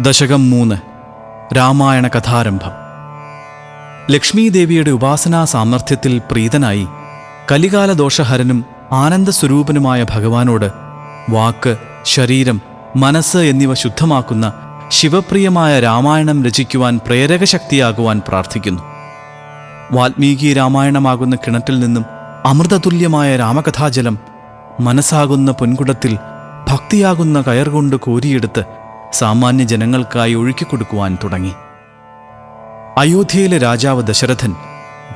ദശകം മൂന്ന് രാമായണ കഥാരംഭം. ലക്ഷ്മീദേവിയുടെ ഉപാസനാ സാമർഥ്യത്തിൽ പ്രീതനായി കലികാല ദോഷഹരനും ആനന്ദസ്വരൂപനുമായ ഭഗവാനോട് വാക്ക് ശരീരം മനസ്സ് എന്നിവ ശുദ്ധമാക്കുന്ന ശിവപ്രിയമായ രാമായണം രചിക്കുവാൻ പ്രേരകശക്തിയാകുവാൻ പ്രാർത്ഥിക്കുന്നു. വാൽമീകി രാമായണമാകുന്ന കിണറ്റിൽ നിന്നും അമൃതതുല്യമായ രാമകഥാജലം മനസ്സാകുന്ന പൊൻകുടത്തിൽ ഭക്തിയാകുന്ന കയർ കൊണ്ട് കോരിയെടുത്ത് സാമാന്യ ജനങ്ങൾക്കായി ഒഴുക്കിക്കൊടുക്കുവാൻ തുടങ്ങി. അയോധ്യയിലെ രാജാവ് ദശരഥൻ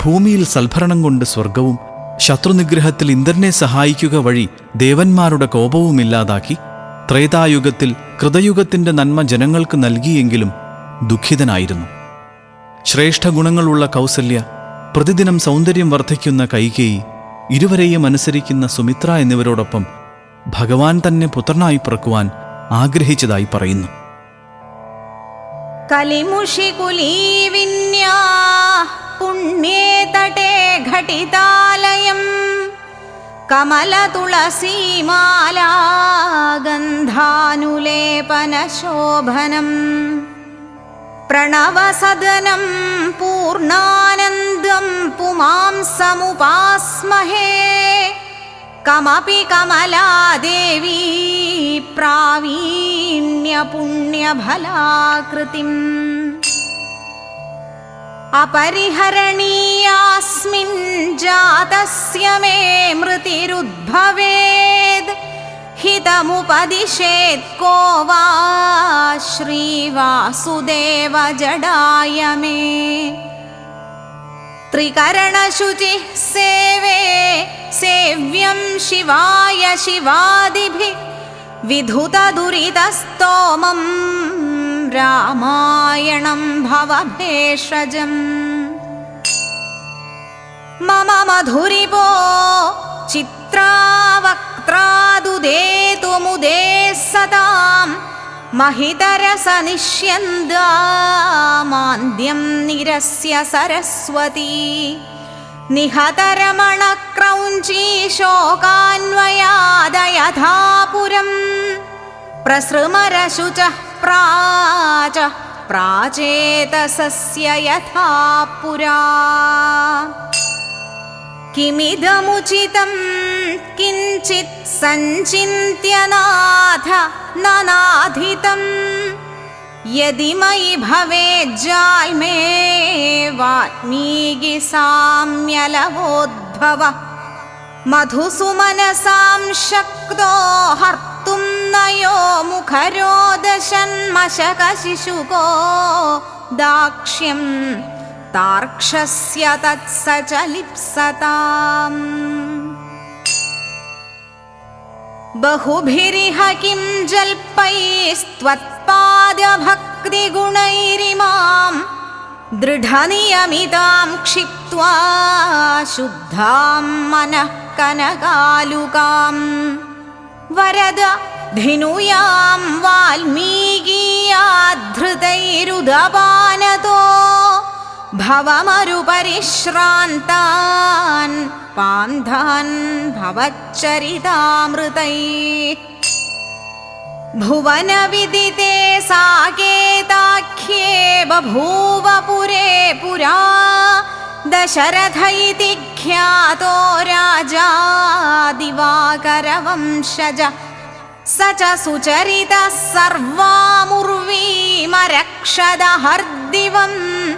ഭൂമിയിൽ സൽഭരണം കൊണ്ട് സ്വർഗവും ശത്രുനിഗ്രഹത്തിൽ ഇന്ദ്രനെ സഹായിക്കുക വഴി ദേവന്മാരുടെ കോപവും ഇല്ലാതാക്കി ത്രേതായുഗത്തിൽ കൃതയുഗത്തിന്റെ നന്മ ജനങ്ങൾക്ക് നൽകിയെങ്കിലും ദുഃഖിതനായിരുന്നു. ശ്രേഷ്ഠ ഗുണങ്ങളുള്ള കൗസല്യ പ്രതിദിനം സൗന്ദര്യം വർദ്ധിക്കുന്ന കൈകേയി ഇരുവരെയും അനുസരിക്കുന്ന സുമിത്ര എന്നിവരോടൊപ്പം ഭഗവാൻ തന്നെ പുത്രനായി പിറക്കുവാൻ ആഗ്രഹിച്ചതായി പറയുന്നു. കലിമുഷി കുലീവിന്യാ പുണ്യേ തടേ ഘടിതാലയം ഗന്ധാനുലേപനശോഭനം. പ്രണവസദനം പൂർണാനന്ദം പുമാം സമുപാസ്മഹേ കമപി കമലാദേവീ प्रावीण्यपुण्यफलाकृतिम्। अपरिहरणीयास्मिन् जातस्य मे मृतिरुद्भवेद्। हितमुपदिशेत् को वा श्रीवासुदेव जडाय मे। त्रिकरणशुचिः सेवे सेव्यं शिवाय शिवादिभिः विधुतदुरितस्तोमं रामायणं भवभेषजम्। मम मधुरिपो चित्रावक्त्रादुदेतु मुदे सतां महितरसनिष्यन्दामान्द्यं निरस्य सरस्वती निहतरमणक्रौञ्ची शोकान्वयादयथा पुरम् प्रसृमरशुचः प्राच प्राचेतसस्य यथा पुरा किमिदमुचितं किञ्चित् सञ्चिन्त्यनाथ न नाधितम् यदि मयि भवेज्जाल्मे वाल्मीकिसाम्यलवोद्भव मधुसुमनसां शक्तो हर्तुं नयो मुखरोदशन्मशकशिशुको। दाक्ष्यं तार्क्षस्य तत्स च लिप्सताम् बहुभिरिह किं जल्पैस्त्वत्पादभक्तिगुणैरिमां दृढनियमितां क्षिप्त्वा शुद्धां मनः कनकालुकां वरद धिनुयां वाल्मीकीयाद्धृतैरुदपानतो भवमरुपरिश्रान्तान् पान्धान् भवच्चरितामृतैः भुवनविदिते साकेताख्ये बभूव पुरे पुरा। दशरथ इति ख्यातो राजा दिवाकरवंशज। स च सुचरितः सर्वामुर्वीमरक्षदहर्दिवम्।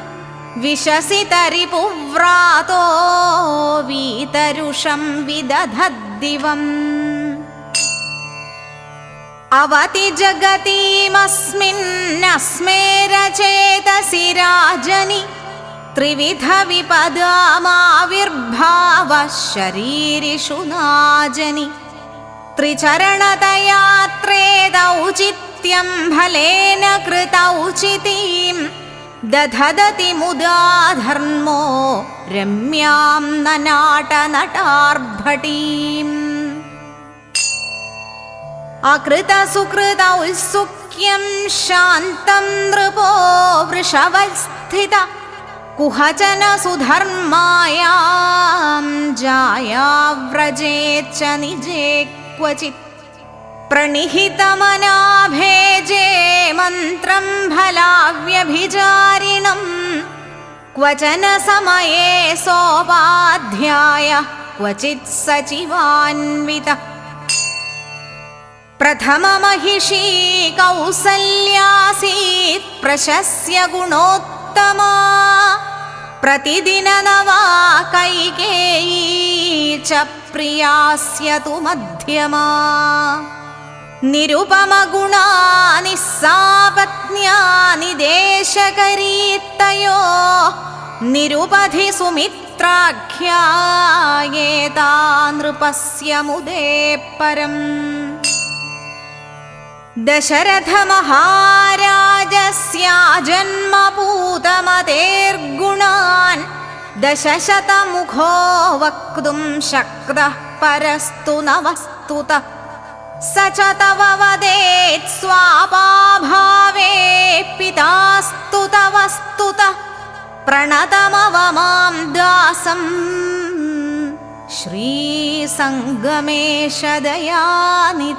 विशसितरिपुव्रातो वीतरुषं विदधद्दिवम् അവതി ജഗതീമസ്മിന്നസ്മേരചേതസി രാജനി. ത്രിവിധ വിപദമാവിർഭാവ ശരീരിഷു നാജനി. ത്രിചരണതയാത്രേദൗചിത്യം ഫലേന കൃതൗചിതീം. ദധദതി മുദാ ധർമ്മോ രമ്യാം നനാടനടാർഭടീം ननाटनटार्भटीम् अकृतसुकृतौत्सुक्यं शान्तं नृपो वृषवस्थित कुहचन सुधर्मायां जायाव्रजेच्च निजे क्वचित् प्रणिहितमनाभेजे मन्त्रं फलाव्यभिचारिणम् क्वचन समये सोपाध्याय क्वचित् सचिवान्वितः प्रथममहिषी कौसल्यासीत् प्रशस्य गुणोत्तमा। प्रतिदिननवा कैकेयी च प्रियास्यतु मध्यमा। निरुपमगुणानि सा पत्न्यानि निरुपधि सुमित्राख्यायेता नृपस्य मुदे परम् दशरथमहाराजस्याजन्मपूतमतेर्गुणान् दशशतमुखो वक्तुं शक्तः परस्तु न वस्तुतः स च तव वदेत् स्वापाभावे पितास्तु तव स्तुतः। प्रणतमवमां दासम् श्रीसङ्गमेश दयानि